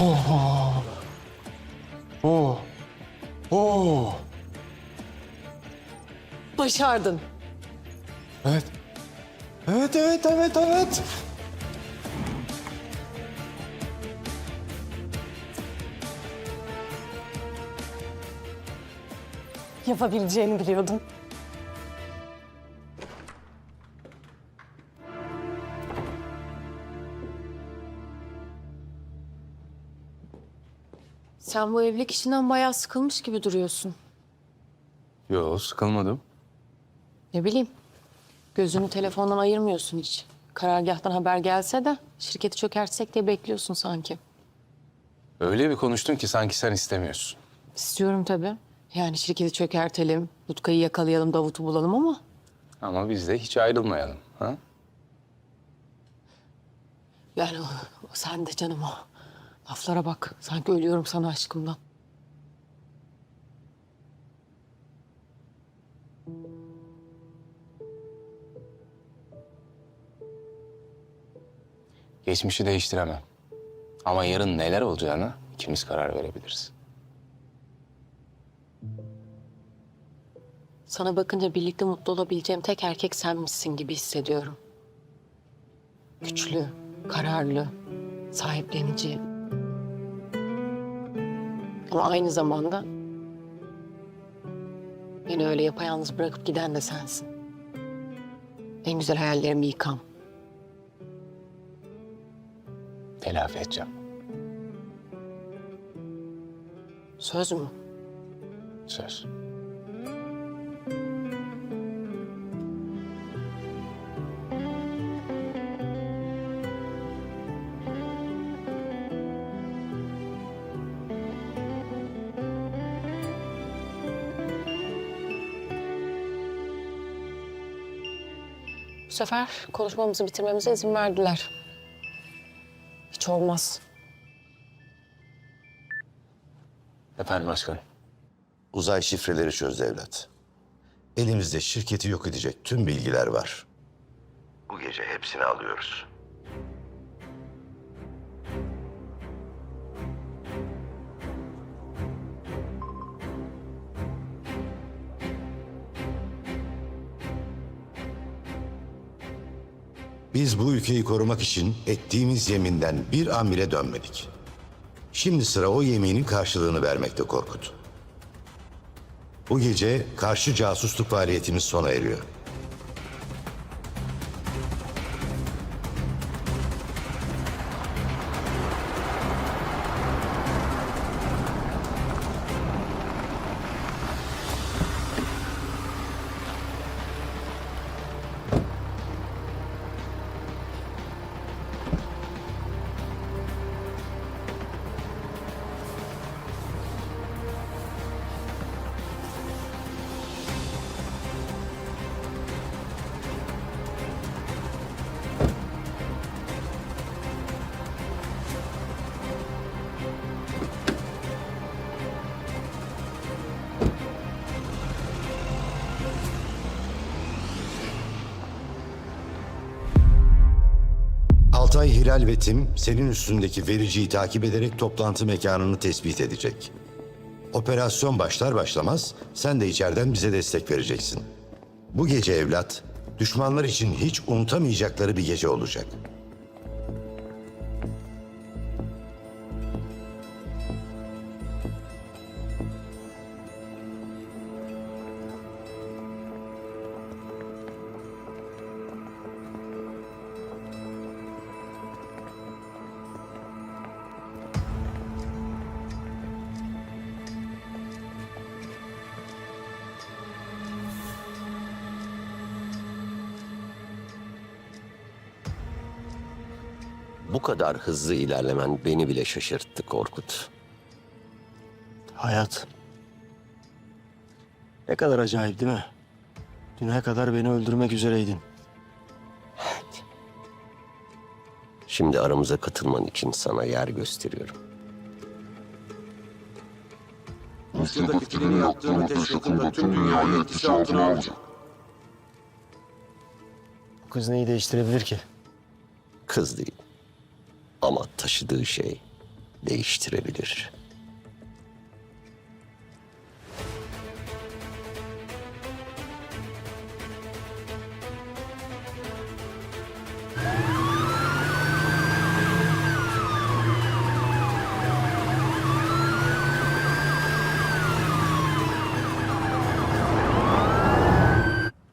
Oh. Oh. Oh. Başardın. Evet. Evet, evet, evet, evet. Yapabileceğini biliyordum. Sen bu evlilik işinden bayağı sıkılmış gibi duruyorsun. Yo, sıkılmadım. Ne bileyim. Gözünü telefondan ayırmıyorsun hiç. Karargahtan haber gelse de şirketi çökertsek diye bekliyorsun sanki. Öyle bir konuştun ki sanki sen istemiyorsun. İstiyorum tabii. Yani şirketi çökertelim, Lutka'yı yakalayalım, Davut'u bulalım ama... Ama biz de hiç ayrılmayalım. Ha? Yani o, o sen de canım o. Laflara bak. Sanki ölüyorum sana aşkımdan. Geçmişi değiştiremem. Ama yarın neler olacağına ikimiz karar verebiliriz. Sana bakınca birlikte mutlu olabileceğim tek erkek senmişsin gibi hissediyorum. Güçlü, kararlı, sahiplenici. Ama aynı zamanda beni öyle yapayalnız bırakıp giden de sensin. En güzel hayallerimi yıkan. Telafi edeceğim. Söz mü? Söz. Bu sefer konuşmamızı bitirmemize izin verdiler. Hiç olmaz. Efendim başkanım. Uzay şifreleri çözdü evlat. Elimizde şirketi yok edecek tüm bilgiler var. Bu gece hepsini alıyoruz. Biz bu ülkeyi korumak için ettiğimiz yeminden bir an bile dönmedik. Şimdi sıra o yeminin karşılığını vermekte Korkut. Bu gece karşı casusluk faaliyetimiz sona eriyor. Altay Hilal ve Tim senin üstündeki vericiyi takip ederek toplantı mekanını tespit edecek. Operasyon başlar başlamaz sen de içeriden bize destek vereceksin. Bu gece evlat düşmanlar için hiç unutamayacakları bir gece olacak. Bu kadar hızlı ilerlemen beni bile şaşırttı Korkut. Hayat. Ne kadar acayip değil mi? Düne kadar beni öldürmek üzereydin. Şimdi aramıza katılman için sana yer gösteriyorum. Mısır'daki filmi yaptığım ateş yakında tüm dünyayı etkisi altına alacak. Bu kız neyi değiştirebilir ki? Kız değil. Ama taşıdığı şey değiştirebilir.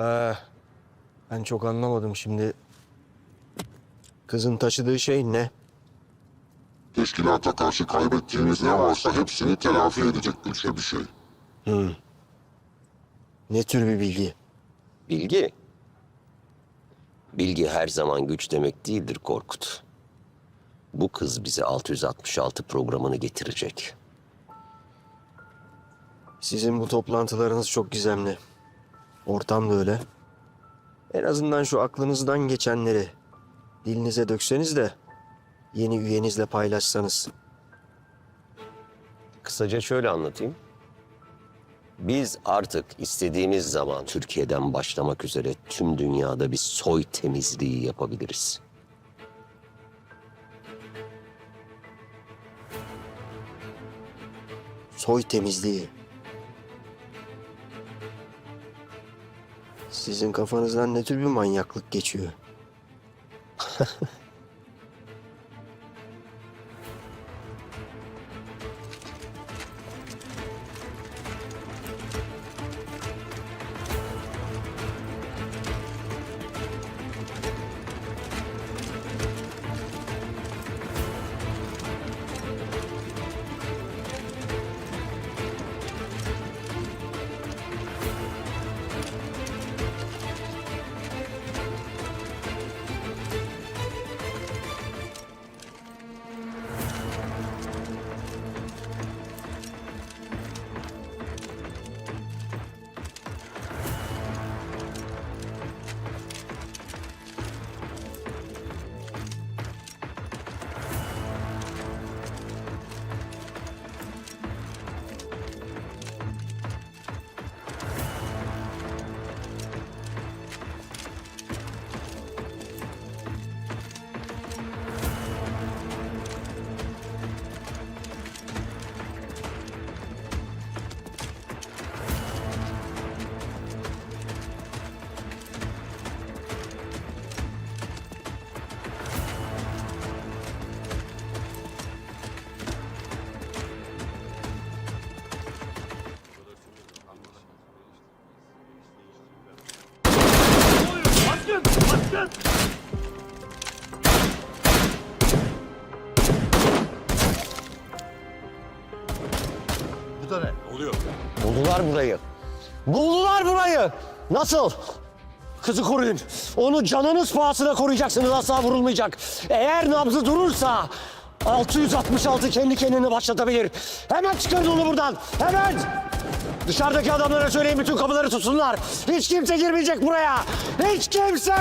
Ee, ben çok anlamadım şimdi. Kızın taşıdığı şey ne? Teşkilata karşı kaybettiğimiz ne varsa hepsini telafi edecek güçte bir şey. Ne tür bir bilgi? Bilgi. Bilgi her zaman güç demek değildir Korkut. Bu kız bize 666 programını getirecek. Sizin bu toplantılarınız çok gizemli. Ortam da öyle. En azından şu aklınızdan geçenleri dilinize dökseniz de yeni üyenizle paylaşsanız. Kısaca şöyle anlatayım. Biz artık istediğimiz zaman Türkiye'den başlamak üzere tüm dünyada bir soy temizliği yapabiliriz. Soy temizliği. Sizin kafanızdan ne tür bir manyaklık geçiyor? Buldular burayı. Buldular burayı. Nasıl? Kızı koruyun. Onu canınız pahasına koruyacaksınız. Asla vurulmayacak. Eğer nabzı durursa 666 kendi kendini başlatabilir. Hemen çıkarın onu buradan. Hemen. Dışarıdaki adamlara söyleyin bütün kapıları tutsunlar. Hiç kimse girmeyecek buraya. Hiç kimse.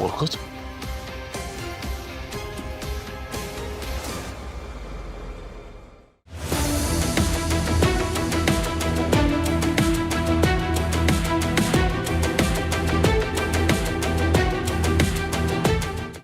Orkut.